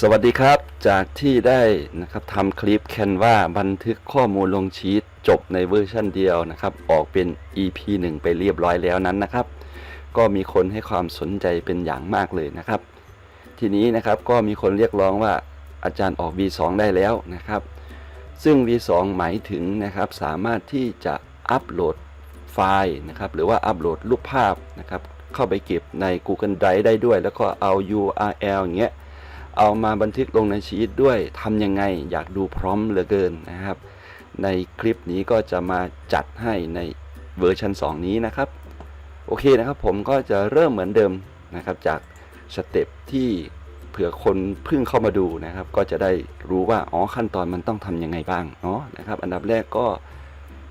สวัสดีครับ จากที่ได้นะครับทำคลิปแคนว่าบันทึกข้อมูลลงชีตจบในเวอร์ชันเดียวนะครับ ออกเป็น EP 1 ไปเรียบร้อยแล้วนั้นนะครับ ก็มีคนให้ความสนใจเป็นอย่างมากเลยนะครับ ทีนี้นะครับก็มีคนเรียกร้องว่าอาจารย์ออก V2 ได้แล้วนะครับ ซึ่ง V2 หมายถึงนะครับสามารถที่จะอัปโหลดไฟล์นะครับ หรือว่าอัปโหลดรูปภาพนะครับ เข้าไปเก็บใน Google Drive ได้ด้วย แล้วก็เอา URL อย่างเงี้ย เอามาบันทึกลงในชีตด้วยทำยังไงอยากดูพร้อมเหลือเกินนะครับ ในคลิปนี้ก็จะมาจัดให้ในเวอร์ชัน 2 นี้นะครับ โอเคนะครับผมก็จะเริ่มเหมือนเดิมนะครับ จากสเต็ปที่เผื่อคนเพิ่งเข้ามาดูนะครับ ก็จะได้รู้ว่าอ๋อขั้นตอนมันต้องทำยังไงบ้างเนาะนะครับ อันดับแรกก็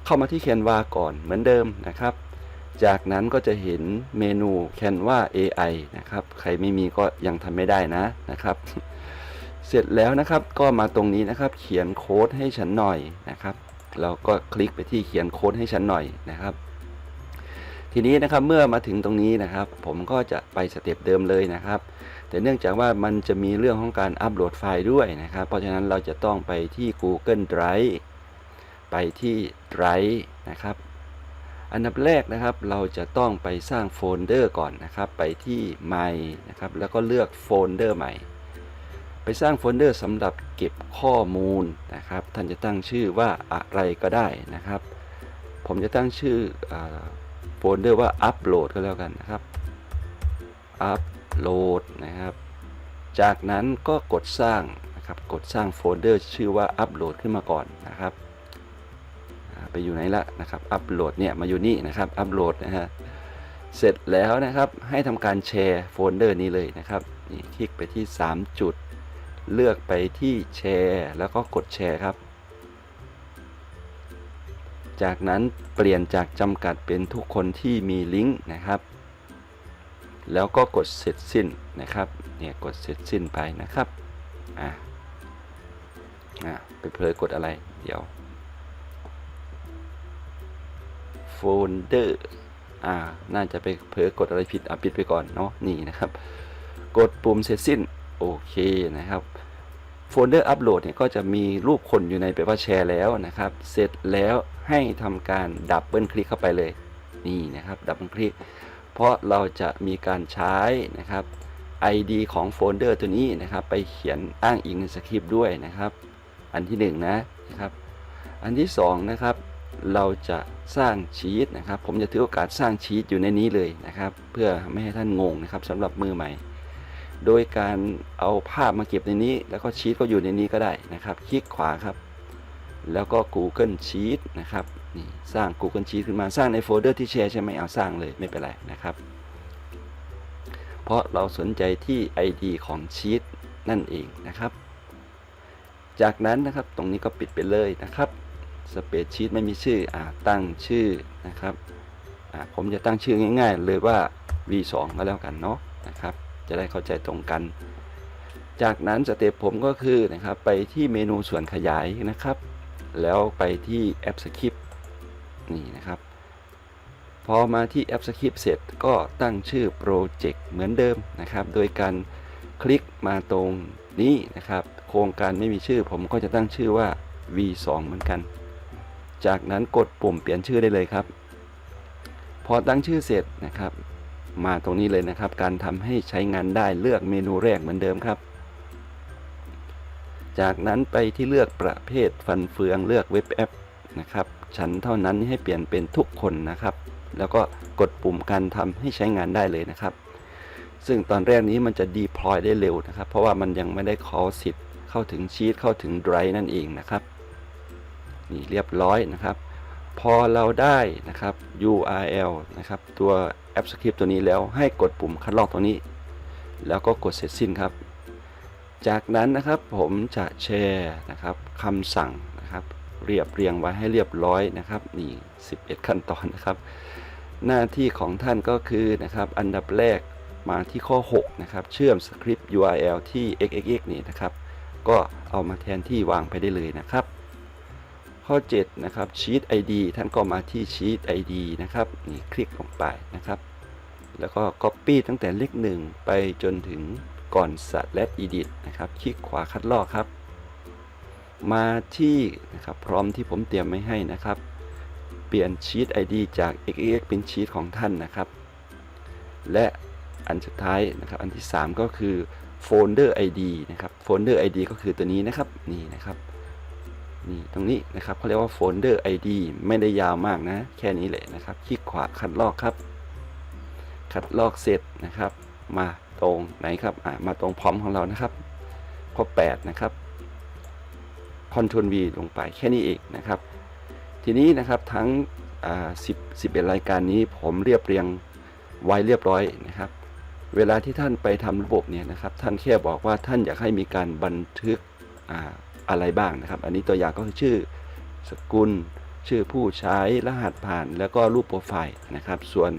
เข้ามาที่ Canva ก่อนเหมือนเดิมนะครับ จากนั้นก็จะเห็นเมนู Canva AI นะครับ ใครไม่มีก็ยังทำไม่ได้นะนะครับ เสร็จแล้วนะครับก็มาตรงนี้นะครับเขียนโค้ดให้ฉันหน่อยนะครับแล้วก็คลิกไปที่เขียนโค้ดให้ฉันหน่อยนะครับ ทีนี้นะครับเมื่อมาถึงตรงนี้นะครับ ผมก็จะไปสเต็ปเดิมเลยนะครับ แต่เนื่องจากว่ามันจะมีเรื่องของการอัปโหลดไฟล์ด้วยนะครับ เพราะฉะนั้นเราจะต้องไปที่ Google Drive ไปที่ Drive นะครับ อันดับแรกนะครับเราจะต้องไปสร้างโฟลเดอร์ก่อนนะครับ ไปที่ My นะครับแล้วก็เลือกโฟลเดอร์ใหม่ ไปสร้างโฟลเดอร์สำหรับเก็บข้อมูลนะครับ ท่านจะตั้งชื่อว่าอะไรก็ได้นะครับ ผมจะตั้งชื่ออโฟลเดอร์ว่าอัปโหลดก็แล้วกันนะครับอัปโหลดนะครับ จากนั้นก็กดสร้างนะครับกดสร้างโฟลเดอร์ชื่อว่าอัปโหลดขึ้นมาก่อนนะครับ ไปอยู่ไหนละนะครับอัปโหลดเนี่ยมาอยู่นี่นะครับอัปโหลดนะฮะเสร็จแล้วนะครับให้ทำการแชร์โฟลเดอร์นี้เลยนะครับนี่คลิกไปที่ 3 จุด เลือกไปที่แชร์ แล้วก็กดแชร์ครับ จากนั้นเปลี่ยนจากจำกัดเป็นทุกคนที่มีลิงก์นะครับ แล้วก็กดเสร็จสิ้นนะครับเนี่ยกดเสร็จสิ้นไปนะครับอะอะไปเพลอกดอะไรเดี๋ยว โฟลเดอร์อ่า น่าจะไปเผลอกดอะไรผิด อะ ปิดไปก่อนเนาะ นี่นะครับ กดปุ่มเสร็จสิ้น โอเคนะครับโฟลเดอร์อัปโหลดเนี่ยก็จะมีรูปคนอยู่ในแปลว่าแชร์แล้วนะครับ เสร็จแล้วให้ทำการดับเบิลคลิกเข้าไปเลย นี่นะครับ ดับเบิลคลิก เพราะเราจะมีการใช้นะครับ ID ของโฟลเดอร์ตัวนี้นะครับ ไปเขียนอ้างอิงในสคริปต์ด้วยนะครับ อันที่1นนะนะครับ อันที่2นะครับ เราจะสร้างชีตนะครับ ผมจะถือโอกาสสร้างชีตอยู่ในนี้เลยนะครับ เพื่อไม่ให้ท่านงงนะครับสำหรับมือใหม่ โดยการเอาภาพมาเก็บในนี้ แล้วก็ชีตก็อยู่ในนี้ก็ได้นะครับ คลิกขวาครับ แล้วก็ Google Sheet นะครับนี่สร้าง Google Sheet ขึ้นมาสร้างในโฟลเดอร์ที่แชร์ใช่ไหมเอาสร้างเลยไม่เป็นไรนะครับ เพราะเราสนใจที่ ID ของชีตนั่นเองนะครับ จากนั้นนะครับตรงนี้ก็ปิดไปเลยนะครับ สเปซชีตไม่มีชื่ออตั้งชื่อนะครับผมจะตั้งชื่อง่ายๆ เลยว่า V2 ก็แล้วกันเนาะนะครับจะได้เข้าใจตรงกัน จากนั้นสเต็ปผมก็คือนะครับไปที่เมนูส่วนขยายนะครับ แล้วไปที่แอปสคริปนี่นะครับพอมาที่แอปสคริปเสร็จก็ตั้งชื่อโปรเจกต์เหมือนเดิมนะครับ โดยการคลิกมาตรงนี้นะครับ โครงการไม่มีชื่อผมก็จะตั้งชื่อว่า V2 เหมือนกัน จากนั้นกดปุ่มเปลี่ยนชื่อได้เลยครับ พอตั้งชื่อเสร็จนะครับ มาตรงนี้เลยนะครับ การทำให้ใช้งานได้เลือกเมนูแรกเหมือนเดิมครับ จากนั้นไปที่เลือกประเภทฟันเฟืองเลือกเว็บแอปนะครับ ฉันเท่านั้นให้เปลี่ยนเป็นทุกคนนะครับ แล้วก็กดปุ่มการทำให้ใช้งานได้เลยนะครับซึ่งตอนแรกนี้มันจะ deploy ได้เร็วนะครับ เพราะว่ามันยังไม่ได้ขอสิทธิ์เข้าถึงชีตเข้าถึง Drive นั่นเองนะครับ นี่เรียบร้อยนะครับ พอเราได้นะครับ URL นะครับ ตัวแอปสคริปต์ตัวนี้แล้วให้กดปุ่มคัดลอกตัวนี้ แล้วก็กดเสร็จสิ้นครับ จากนั้นนะครับผมจะแชร์นะครับคำสั่งนะครับ เรียบเรียงไว้ให้เรียบร้อยนะครับนี่ 11 ขั้นตอนนะครับ หน้าที่ของท่านก็คือนะครับ อันดับแรกมาที่ข้อ 6 นะครับ เชื่อมสคริปต์ URL ที่ xxx นี่นะครับ ก็เอามาแทนที่วางไปได้เลยนะครับ ข้อ 7 นะครับ Sheet ID ท่านก็มาที่ Sheet ID นะครับนี่คลิกลงไปนะครับ แล้วก็ Copy ตั้งแต่เลข 1 ไปจนถึงก่อน slash edit นะครับ คลิกขวาคัดลอกครับ มาที่นะครับพร้อมที่ผมเตรียมไว้ให้นะครับ เปลี่ยนชีต ID จาก xx เป็นชีตของท่านนะครับ และอันสุดท้ายนะครับ อันที่ 3 ก็คือโฟลเดอร์ ID นะครับโฟลเดอร์ ID ก็คือตัวนี้นะครับนี่นะครับ นี่ตรงนี้นะครับเขาเรียกว่าโฟลเดอร์ ID ไม่ได้ยาวมากนะ แค่นี้แหละนะครับ คลิกขวาคัดลอกครับ คัดลอกเสร็จนะครับ มาตรงไหนครับอ่ามาตรงพร้อมของเรานะครับ ข้อ 8 นะครับ Ctrl V ลงไปแค่นี้เองนะครับ ทีนี้นะครับทั้งอ่า10 11รายการนี้ผมเรียบเรียงไว้เรียบร้อยนะครับ เวลาที่ท่านไปทำระบบเนี่ยนะครับ ท่านแค่บอกว่าท่านอยากให้มีการบันทึกอ่า อะไรบ้างนะครับ อันนี้ตัวอย่างก็คือชื่อสกุล ชื่อผู้ใช้รหัสผ่าน แล้วก็รูปโปรไฟล์นะครับ ส่วน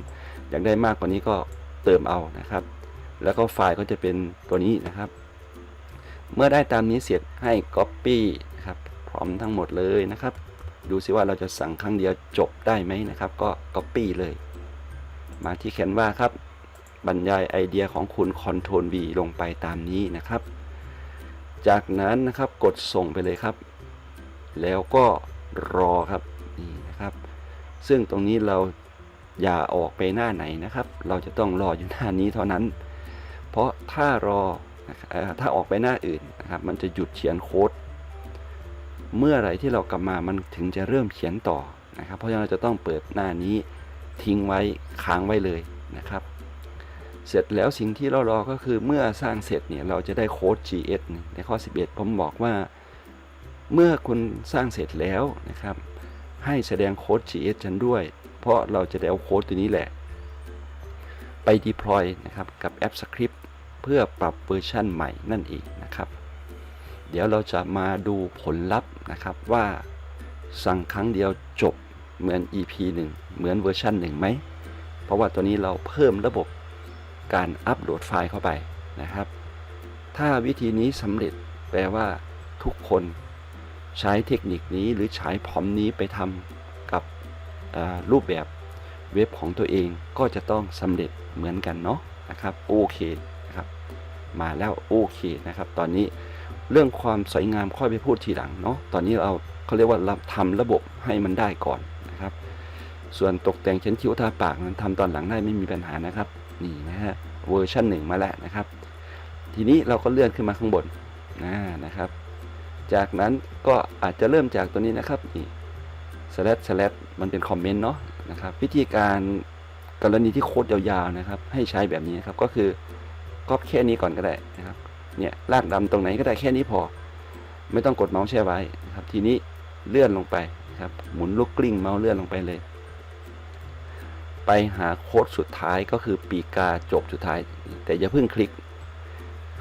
อยากได้มากกว่านี้ก็เติมเอานะครับ แล้วก็ไฟล์ก็จะเป็นตัวนี้นะครับ เมื่อได้ตามนี้เสร็จให้ Copy นะครับพร้อมทั้งหมดเลยนะครับ ดูซิว่าเราจะสั่งครั้งเดียวจบได้ไหมนะครับ ก็ Copy เลย มาที่ Canva ครับบรรยายไอเดียของคุณ Ctrl V ลงไปตามนี้นะครับ จากนั้นนะครับกดส่งไปเลยครับ แล้วก็รอครับนี่นะครับ ซึ่งตรงนี้เราอย่าออกไปหน้าไหนนะครับ เราจะต้องรออยู่หน้านี้เท่านั้น เพราะถ้ารอถ้าออกไปหน้าอื่นนะครับ มันจะหยุดเขียนโค้ดเมื่อไรที่เรากลับมามันถึงจะเริ่มเขียนต่อนะครับ เพราะฉะนั้นเราจะต้องเปิดหน้านี้ทิ้งไว้ค้างไว้เลยนะครับ เสร็จแล้วสิ่งที่เรารอก็คือเมื่อสร้างเสร็จเนี่ยเราจะได้โค้ด GS ในข้อ 11 ผมบอกว่า เมื่อคุณสร้างเสร็จแล้วนะครับ ให้แสดงโค้ด GS ฉันด้วย เพราะเราจะได้เอาโค้ดตัวนี้แหละ ไป deploy นะครับกับแอป Script เพื่อปรับเวอร์ชันใหม่นั่นเองนะครับ เดี๋ยวเราจะมาดูผลลัพธ์นะครับว่าสั่งครั้งเดียวจบเหมือน EP 1 เหมือนเวอร์ชัน1ไหม เพราะว่าตัวนี้เราเพิ่มระบบ การอัปโหลดไฟล์เข้าไปนะครับ ถ้าวิธีนี้สำเร็จแปลว่าทุกคนใช้เทคนิคนี้หรือใช้พร้อมนี้ไปทำกับรูปแบบเว็บของตัวเองก็จะต้องสำเร็จเหมือนกันเนาะนะครับโอเคนะครับ มาแล้วโอเคนะครับ ตอนนี้เรื่องความสวยงามค่อยไปพูดทีหลังเนาะตอนนี้เราเขาเรียกว่าเราทำระบบให้มันได้ก่อนนะครับ ส่วนตกแต่งเช่นคิ้วทาปากนั้นทำตอนหลังได้ไม่มีปัญหานะครับ นี่นะฮะเวอร์ชันหนึ่งมาแล้วนะครับ ทีนี้เราก็เลื่อนขึ้นมาข้างบนนะนะครับ จากนั้นก็อาจจะเริ่มจากตัวนี้นะครับนี่ slash slash มันเป็นคอมเมนต์เนาะนะครับวิธีการกรณีที่โค้ดยาวๆนะครับ ให้ใช้แบบนี้นครับก็คือก็แค่นี้ก่อนก็ได้นะครับเนี่ยลากดำตรงไหนก็ได้แค่นี้พอ ไม่ต้องกดเมาส์แช่ไว้นะครับ ทีนี้เลื่อนลงไปนะครับหมุนลูกกลิ้งเมาส์เลื่อนลงไปเลย ไปหาโค้ดสุดท้ายก็คือปีกาจบสุดท้าย แต่อย่าเพิ่งคลิก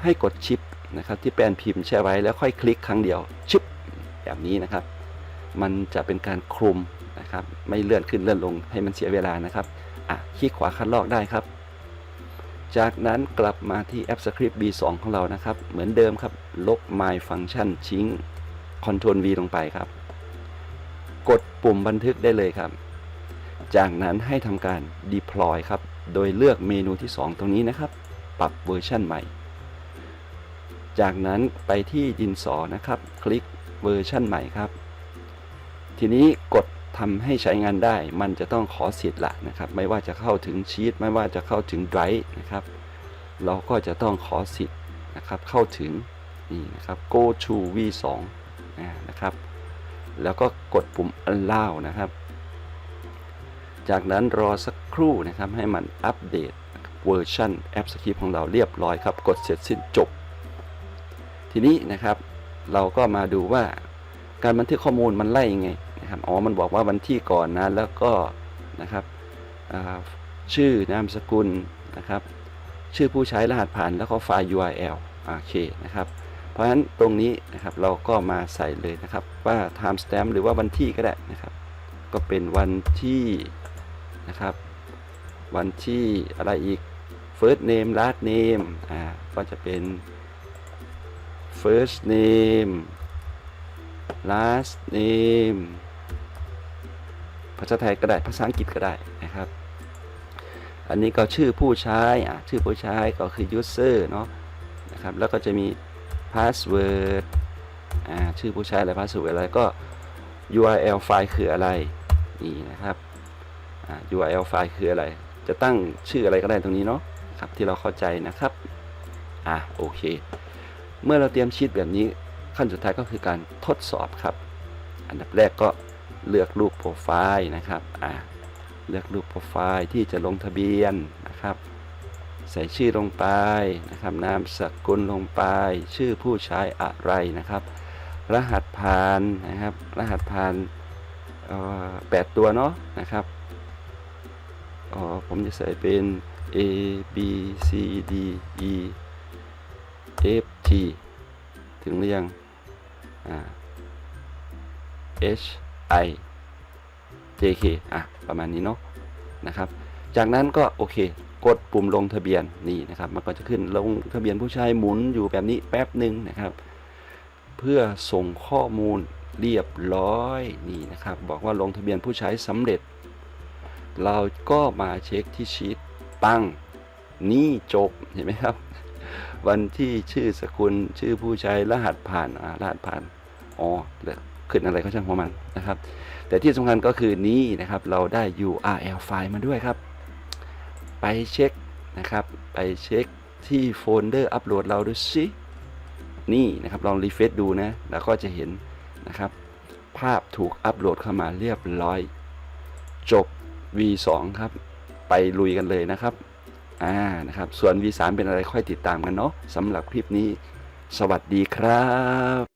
ให้กดชิปนะครับที่แปลนพิมพ์แช่ไว้แล้วค่อยคลิกครั้งเดียวชิปแบบนี้นะครับ มันจะเป็นการคลุมนะครับไม่เลื่อนขึ้นเลื่อนลงให้มันเสียเวลานะครับอะคลิกขวาคัดลอกได้ครับ จากนั้นกลับมาที่แอป Script B2 ของเรานะครับ เหมือนเดิมครับ ลบ My Function ทิ้ง Ctrl V ลงไปครับ กดปุ่มบันทึกได้เลยครับ จากนั้นให้ทำการ deploy ครับ โดยเลือกเมนูที่ 2 ตรงนี้นะครับ ปรับเวอร์ชันใหม่ จากนั้นไปที่ดินสอนะครับ คลิกเวอร์ชันใหม่ครับ ทีนี้กดทำให้ใช้งานได้ มันจะต้องขอสิทธิ์ละนะครับ ไม่ว่าจะเข้าถึงชีตไม่ว่าจะเข้าถึงไดรฟ์นะครับ เราก็จะต้องขอสิทธิ์นะครับ เข้าถึงนี่นะครับ go to v2 นะครับ แล้วก็กดปุ่ม allow นะครับ จากนั้นรอสักครู่นะครับให้มันอัปเดตเวอร์ชันแอปสคริปของเราเรียบร้อยครับ กดเสร็จสิ้นจบ ทีนี้นะครับ เราก็มาดูว่าการบันทึกข้อมูลมันไล่ยังไงนะครับอ๋อมันบอกว่าวันที่ก่อนนะแล้วก็นะครับชื่อนามสกุลนะครับ ชื่อผู้ใช้รหัสผ่านแล้วก็ไฟล์ URL โอเคนะครับ เพราะฉะนั้นตรงนี้นะครับเราก็มาใส่เลยนะครับว่า time stamp หรือว่าวันที่ก็ได้นะครับ ก็เป็นวันที่ นะครับ วันที่อะไรอีก first name last name อ่าก็จะเป็น first name last name ภาษาไทยก็ได้ ภาษาอังกฤษก็ได้นะครับ อันนี้ก็ชื่อผู้ใช้อะชื่อผู้ใช้ก็คือ user เนาะนะครับ แล้วก็จะมี password อ่าชื่อผู้ใช้อะไร password อะไรก็ URL ไฟล์คืออะไร นี่นะครับ URL ไฟล์คืออะไร จะตั้งชื่ออะไรก็ได้ตรงนี้เนาะครับที่เราเข้าใจนะครับอะโอเค เมื่อเราเตรียมชีตแบบนี้ขั้นสุดท้ายก็คือการทดสอบครับ อันดับแรกก็เลือกรูปโปรไฟล์นะครับอะเลือกรูปโปรไฟล์ที่จะลงทะเบียนนะครับ ใส่ชื่อลงไปนะครับนามสกุลลงไป ชื่อผู้ใช้อะไรนะครับ รหัสผ่านนะครับ รหัสผ่านแปดตัวเนาะนะครับ อ๋อผมจะใส่เป็น A B C D E F G ถึงหรือยัง อ่า H I J K อะ ประมาณนี้เนาะนะครับ จากนั้นก็โอเค กดปุ่มลงทะเบียนนี่นะครับ มันก็จะขึ้นลงทะเบียนผู้ใช้หมุนอยู่แบบนี้แป๊บหนึ่งนะครับ เพื่อส่งข้อมูลเรียบร้อยนี่นะครับ บอกว่าลงทะเบียนผู้ใช้สำเร็จ เราก็มาเช็คที่ชีตปัง นี่จบเห็นไหมครับ วันที่ชื่อสกุลชื่อผู้ใช้รหัสผ่านรหัสผ่านอ๋อเหลือขึ้นอะไรก็ช่างของมันนะครับ แต่ที่สำคัญก็คือนี้นะครับ เราได้ URL ไฟล์มาด้วยครับ ไปเช็คนะครับ ไปเช็คที่โฟลเดอร์อัปโหลดเราดูสินี่นะครับลองรีเฟซดูนะแล้วก็จะเห็นนะครับ ภาพถูกอัปโหลดเข้ามาเรียบร้อย จบ V2 ครับ ไปลุยกันเลยนะครับอ่านะครับ ส่วน V3 เป็นอะไรค่อยติดตามกันเนาะสำหรับคลิปนี้ สวัสดีครับ